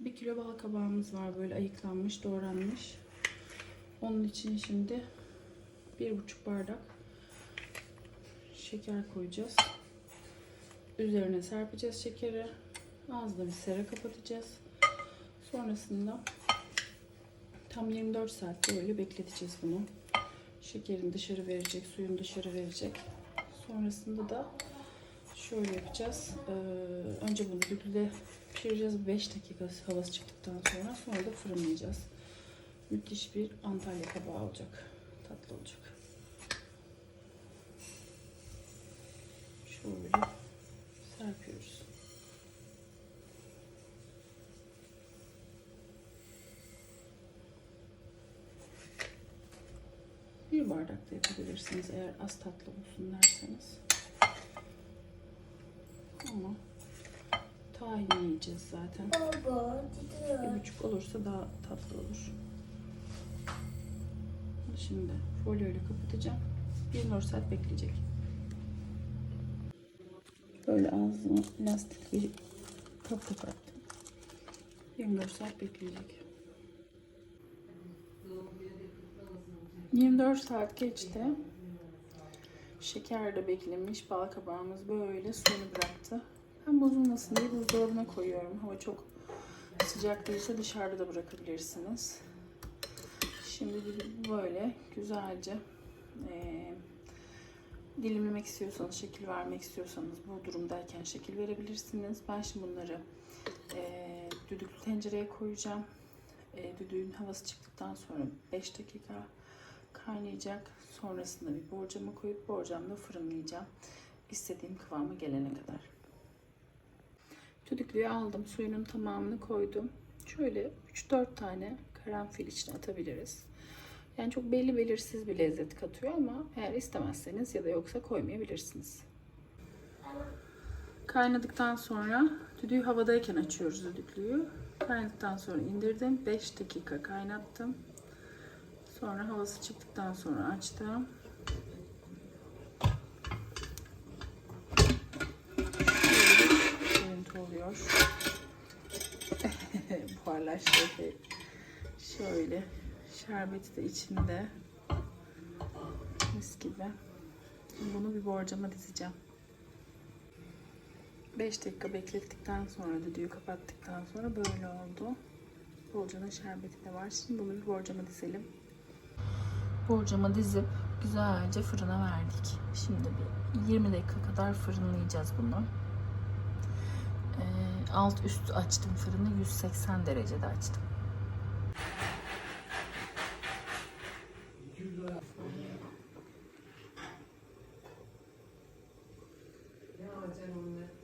Bir kilo bal kabağımız var böyle ayıklanmış, doğranmış. Onun için şimdi bir buçuk bardak şeker koyacağız. Üzerine serpeceğiz şekeri. Ağzına bir sera kapatacağız. Sonrasında tam 24 saat böyle bekleteceğiz bunu. Şekerin dışarı verecek, suyun dışarı verecek. Sonrasında da şöyle yapacağız. Ee, önce bunu düdüğde pişireceğiz 5 dakika havası çıktıktan sonra. Sonra da fırınlayacağız. Müthiş bir Antalya kabağı olacak. Tatlı olacak. Şöyle serpiyoruz. Bir bardak da yapabilirsiniz eğer az tatlı olsun derseniz. Ama tahin yiyeceğiz zaten. Baba, gidiyor. Bir buçuk olursa daha tatlı olur. Şimdi folyo ile kapatacağım. 24 saat bekleyecek. Böyle ağzına lastik bir kap kapattım. 24 saat bekleyecek. 24 saat geçti. Şeker de beklemiş. Bal kabağımız böyle suyunu bıraktı. Ben bozulmasın diye buzdolabına koyuyorum. Hava çok sıcak değilse dışarıda da bırakabilirsiniz. Şimdi böyle güzelce eee, dilimlemek istiyorsanız, şekil vermek istiyorsanız bu durumdayken şekil verebilirsiniz. Ben şimdi bunları eee düdüklü tencereye koyacağım. Eee düdüğün havası çıktıktan sonra 5 dakika kaynayacak. Sonrasında bir borcama koyup borcamda fırınlayacağım. İstediğim kıvama gelene kadar. Düdüklüğü aldım. Suyunun tamamını koydum. Şöyle 3-4 tane karanfil içine atabiliriz. Yani çok belli belirsiz bir lezzet katıyor ama eğer istemezseniz ya da yoksa koymayabilirsiniz. Kaynadıktan sonra düdüğü havadayken açıyoruz düdüklüğü. Kaynadıktan sonra indirdim. 5 dakika kaynattım. Sonra havası çıktıktan sonra açtım. Şöyle bir görüntü oluyor. Buharlaştı epey. Şöyle şerbeti de içinde. Mis gibi. Bunu bir borcama dizeceğim. 5 dakika beklettikten sonra düdüğü kapattıktan sonra böyle oldu. Borcanın şerbeti de var. Şimdi bunu bir borcama dizelim. Borcama dizip güzelce fırına verdik. Şimdi bir 20 dakika kadar fırınlayacağız bunu. Alt üst açtım fırını 180 derecede açtım. Ne alacaksın onunla?